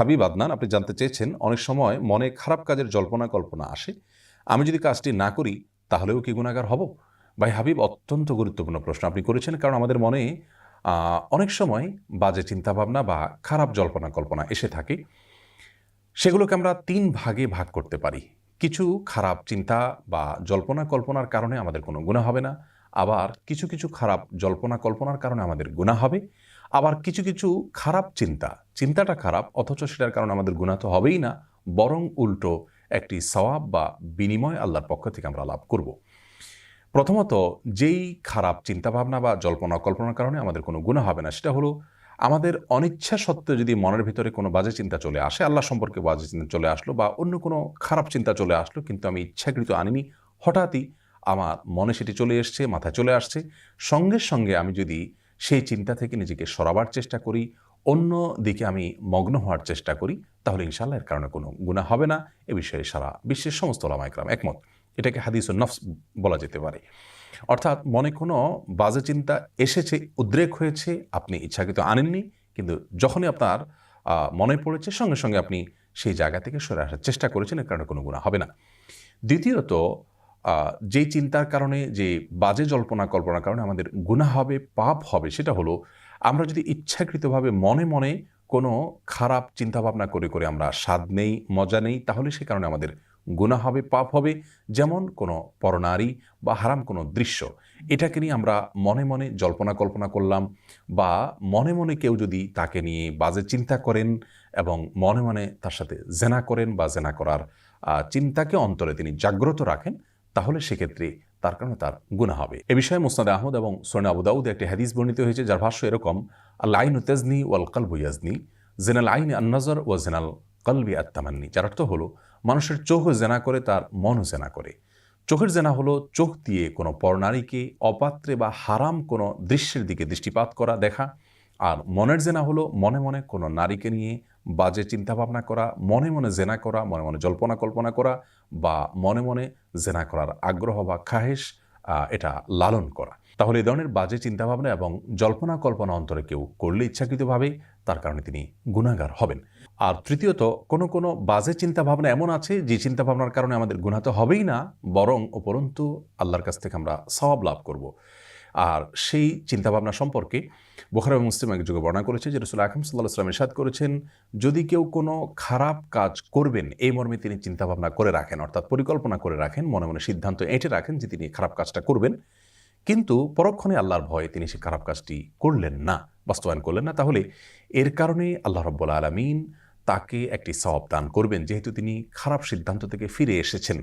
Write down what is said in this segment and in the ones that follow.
হাবিব আদনান, আপনি জানতে চেয়েছেন, অনেক সময় মনে খারাপ কাজের জল্পনা কল্পনা আসে। আমি যদি কাজটি না করি, তাহলেও কি গুণাগার হব? ভাই হাবিব, অত্যন্ত গুরুত্বপূর্ণ প্রশ্ন। আপনি করেছেন কারণ আমাদের মনে অনেক সময় বাজে চিন্তাভাবনা বা খারাপ জল্পনা কল্পনা এসে থাকে। সেগুলোকে আমরা তিন ভাগে ভাগ করতে পারি। কিছু খারাপ চিন্তা বা জল্পনা কল্পনার কারণে আমাদের কোনো গুণা হবে না। আবার কিছু কিছু খারাপ জল্পনা কল্পনার কারণে আমাদের গুণা হবে। আবার কিছু কিছু খারাপ চিন্তা, চিন্তাটা খারাপ, অথচ সেটার কারণে আমাদের গুণা তো হবেই না, বরং উল্টো একটি সওয়াব বা বিনিময় আল্লাহর পক্ষ থেকে আমরা লাভ করব। প্রথমত, যেই খারাপ চিন্তাভাবনা বা জল্পনা কল্পনার কারণে আমাদের কোনো গুণা হবে না, সেটা হলো আমাদের অনিচ্ছা সত্ত্বেও যদি মনের ভিতরে কোনো বাজে চিন্তা চলে আসে, আল্লাহ সম্পর্কে বাজে চিন্তা চলে আসলো বা অন্য কোনো খারাপ চিন্তা চলে আসলো, কিন্তু আমি ইচ্ছাকৃত আনিনি, হঠাৎই আমার মনে সেটি চলে এসছে, মাথায় চলে আসছে। সঙ্গে সঙ্গে আমি যদি সেই চিন্তা থেকে নিজেকে সরাবার চেষ্টা করি, অন্য দিকে আমি মগ্ন হওয়ার চেষ্টা করি, তাহলে ইনশাল্লাহ এর কারণে কোনো গুণা হবে না। এ বিষয়ে সারা বিশ্বের সমস্ত ওলামাইকরাম একমত। এটাকে হাদিস নফস বলা যেতে পারে। অর্থাৎ মনে কোনো বাজে চিন্তা এসেছে, উদ্রেক হয়েছে, আপনি ইচ্ছাকৃত আনেননি, কিন্তু যখনই আপনার মনে পড়েছে, সঙ্গে সঙ্গে আপনি সেই জায়গা থেকে সরে আসার চেষ্টা করেছেন, এর কারণে কোনো গুণা হবে না। দ্বিতীয়ত যেই চিন্তার কারণে, যে বাজে জল্পনা কল্পনার কারণে আমাদের গুণা হবে, পাপ হবে, সেটা হলো আমরা যদি ইচ্ছাকৃতভাবে মনে মনে কোনো খারাপ চিন্তাভাবনা করে করে আমরা স্বাদ নেই, মজা নেই, তাহলে সে কারণে আমাদের গুণা হবে, পাপ হবে। যেমন কোনো পরনারী বা হারাম কোনো দৃশ্য, এটাকে নিয়ে আমরা মনে মনে জল্পনা কল্পনা করলাম বা মনে মনে কেউ যদি তাকে নিয়ে বাজে চিন্তা করেন এবং মনে মনে তার সাথে জেনা করেন বা জেনা করার চিন্তাকে অন্তরে তিনি জাগ্রত রাখেন তাহলে সেক্ষেত্রে তার কারণে তার গুণা হবে। এ বিষয়ে মুসনাদ আহমদ এবং সোনা আবুদাউদ একটি হাদিস বর্ণিত হয়েছে, যার ভাষ্য এরকম আল্লাইন তেজনি ওয়াল কলবু ইয়াজনি, জেনাল আইন আন্নজর ও জেনাল কলবি আত্মামান্নি যার অর্থ হলো, মানুষের চোখ জেনা করে, তার মনও জেনা করে। চোখের জেনা হলো চোখ দিয়ে কোনো পরনারীকে অপাত্রে বা হারাম কোনো দৃশ্যের দিকে দৃষ্টিপাত করা দেখা, আর মনের জেনা হলো মনে মনে কোনো নারীকে নিয়ে বাজে চিন্তাভাবনা করা, মনে মনে জেনা করা, মনে মনে জল্পনা কল্পনা করা বা মনে মনে জেনা করার আগ্রহ বা খাহেশ এটা লালন করা। তাহলে এ ধরনের বাজে চিন্তাভাবনা এবং জল্পনা কল্পনা অন্তরে কেউ করলে ইচ্ছাকৃতভাবে তার কারণে তিনি গুণাগার হবেন। আর তৃতীয়ত, কোনো কোনো বাজে চিন্তাভাবনা এমন আছে যে চিন্তাভাবনার কারণে আমাদের গুণা তো হবেই না, বরং উপরন্তু আল্লাহর কাছ থেকে আমরা সওয়াব লাভ করব। আর সেই চিন্তাভাবনা সম্পর্কে বোখারা মুসলিম এক যুগে বর্ণনা করেছে যে রসুল আকরম সাল্লাহ সাল্লাম ইরশাদ করেছেন, যদি কেউ কোনো খারাপ কাজ করবেন, এই মর্মে তিনি চিন্তাভাবনা করে রাখেন, অর্থাৎ পরিকল্পনা করে রাখেন, মনে মনে সিদ্ধান্ত এঁটে রাখেন যে তিনি খারাপ কাজটা করবেন। কিন্তু পরক্ষণে আল্লাহর ভয়ে তিনি সে খারাপ কাজটি করলেন না, বাস্তবায়ন করলেন না। তাহলে এর কারণে আল্লাহ রব্বুল আলমিন তাকে একটি সওয়াব দান করবেন, যেহেতু তিনি খারাপ সিদ্ধান্ত থেকে ফিরে এসেছেন।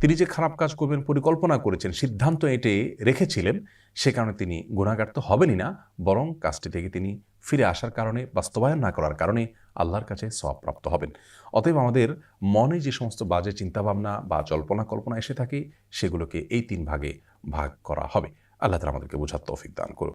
তিনি যে খারাপ কাজ করবেন পরিকল্পনা করেছেন, সিদ্ধান্ত এঁটে রেখেছিলেন, সে কারণে তিনি গুণাগার তো হবেনই না, বরং কাজটি থেকে তিনি ফিরে আসার কারণে, বাস্তবায়ন না করার কারণে আল্লাহর কাছে সবপ্রাপ্ত হবেন। অতএব আমাদের মনে যে সমস্ত বাজে চিন্তাভাবনা বা জল্পনা কল্পনা এসে থাকে, সেগুলোকে এই তিন ভাগে ভাগ করা হবে। আল্লাহ তালা আমাদেরকে বোঝার তৌফিক দান করুন